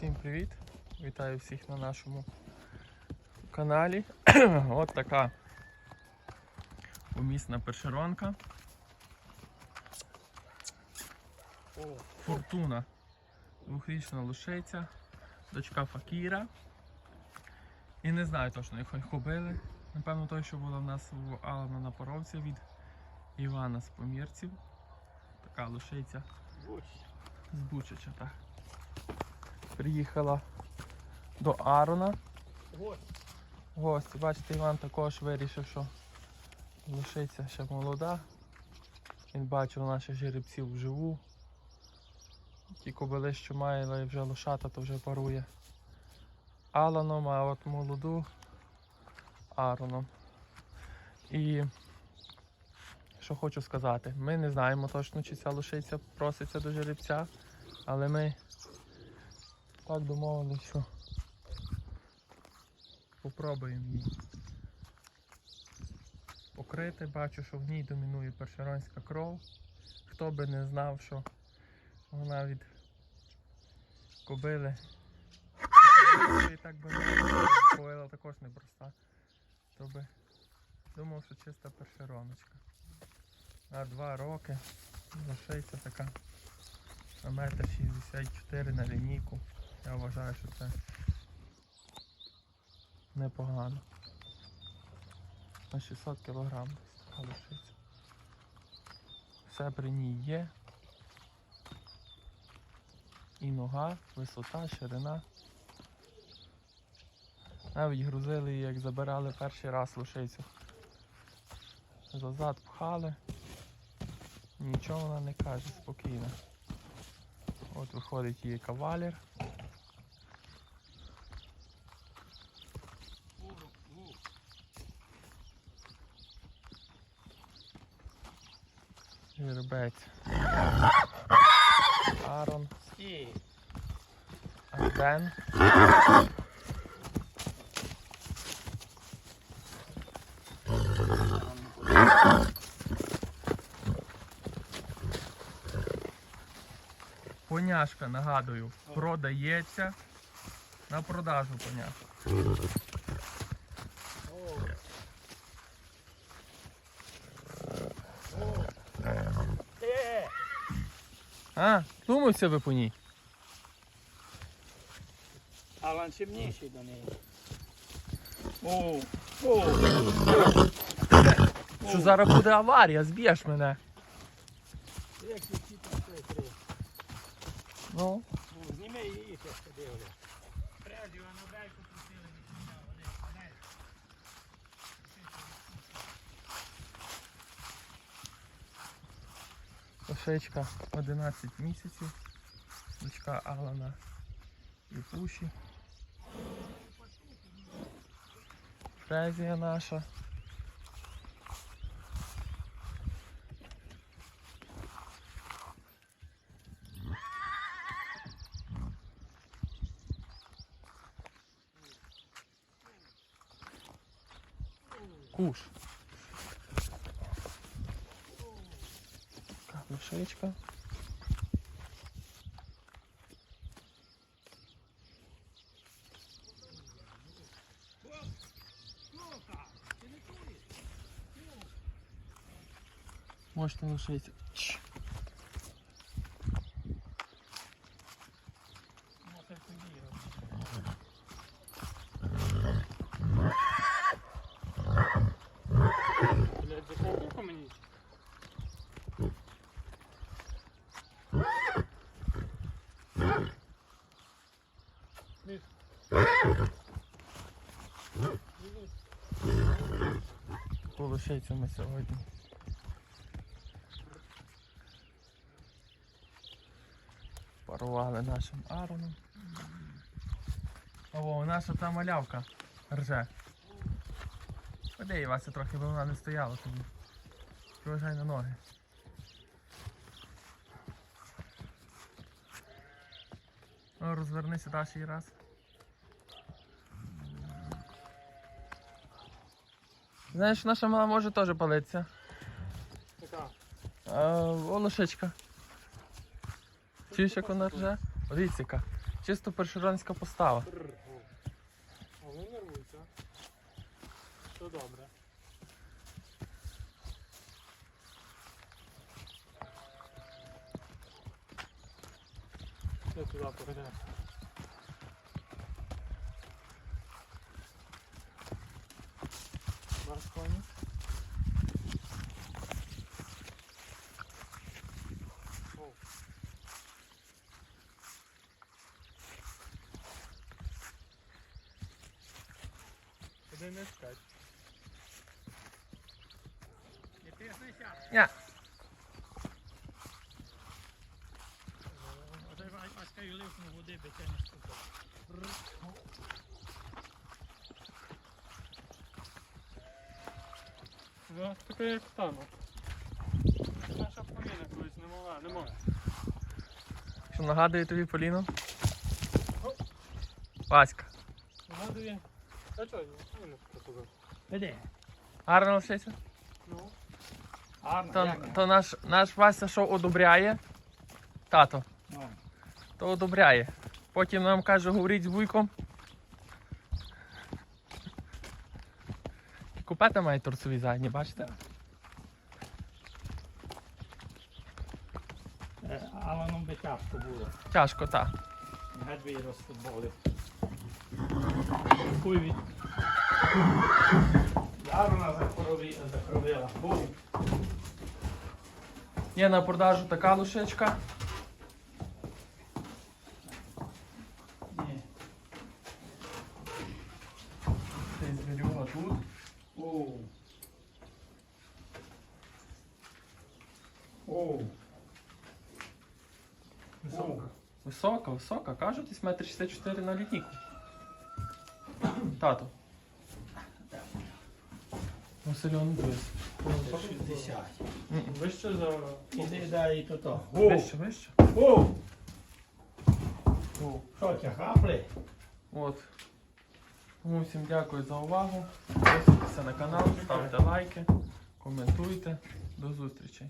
Всім привіт! Вітаю всіх на нашому каналі. От така умісна першеронка. Фортуна. Двохрічна лошиця, дочка Факіра. І не знаю точно, як їх убили. Напевно, той, що була в нас в Алана на поровці від Івана з Помірців. Така лошиця з Бучача, так. Приїхала до Арона. Гості. Бачите, Іван також вирішив, що лошиця ще молода. Він бачив наших жеребців вживу. Ті кобили, що має, вже лошата, то вже парує Аланом, а от молоду Ароном. І що хочу сказати, ми не знаємо точно, чи ця лошиця проситься до жеребця, але ми так домовилися, що попробуємо її покрити. Бачу, що в ній домінує першеронська кров. Хто би не знав, що вона від кобили. І так би не кобила також непроста. То би думав, що чиста першероночка. На два роки лошиця така на метр 64 на лінійку. Я вважаю, що це непогано. На 600 кг така. Все при ній є. І нога, висота, ширина. Навіть грузили її, як забирали перший раз лошицю. Зазад пхали. Нічого вона не каже, спокійно. От виходить її кавалер. Жеребець. Арон. Арден. Поняшка, нагадую, продається на продажу поняшка. А, думався ви по ній? Алан чимніший до неї. О, о, Що зараз буде аварія, зб'єш мене. Ну, Ну, зніми її, що подивлю. Прежде вона бельку просили, не зняв, вони падають. Кошечка 11 місяців. Дочка Алана і Пуші. Фрезія наша. Куш. шишечка. Можете лишити. Таку лишицю ми сьогодні. Парували нашим ароном. О, наша та малявка рже. Ходи, Вася, трохи, бо вона не стояла тобі. Проважай на ноги. Ну, розвернися далі раз. Знаєш, наша мала може теж палитися. Така. А, о, лошичка. Чуєш, як вона рже? Яка. чисто першеронська постава. Вони нервуються. Все добре. Я туди перейдемо. Марс коні. Оу. Куди не скать. Не тиснися. Ня. Оце Васька і ливкнув води, би це не штука. Да, таке як там. Наша поліна колись не могла, не може. Що нагадує тобі Поліно? Васька. Нагадує. А чого? Ну, не показав. Веди. Гарно лишиться? Ну, Гарно, То, як? то наш, наш Вася що одобряє? Тато, Ну, то одобряє. Потім нам каже, говоріть з вуйком. Купета має торцові задні, бачите? Але нам би тяжко було. Тяжко, так. Геть би і розфутболив. Хуй від. Закровила. Бум. Є на продажу така лошечка. Ні. Цей звірюга тут. Оу. Оу. висока. Висока, висока. Кажуть, десь метр 64 на літніку. Тато. Васильон дивись. 60. Вище за... Іди дай то то. Вище, вище. Оу. Що, тя хапли? От. Тому всім дякую за увагу. Підписуйтеся на канал, ставте лайки, коментуйте. До зустрічей.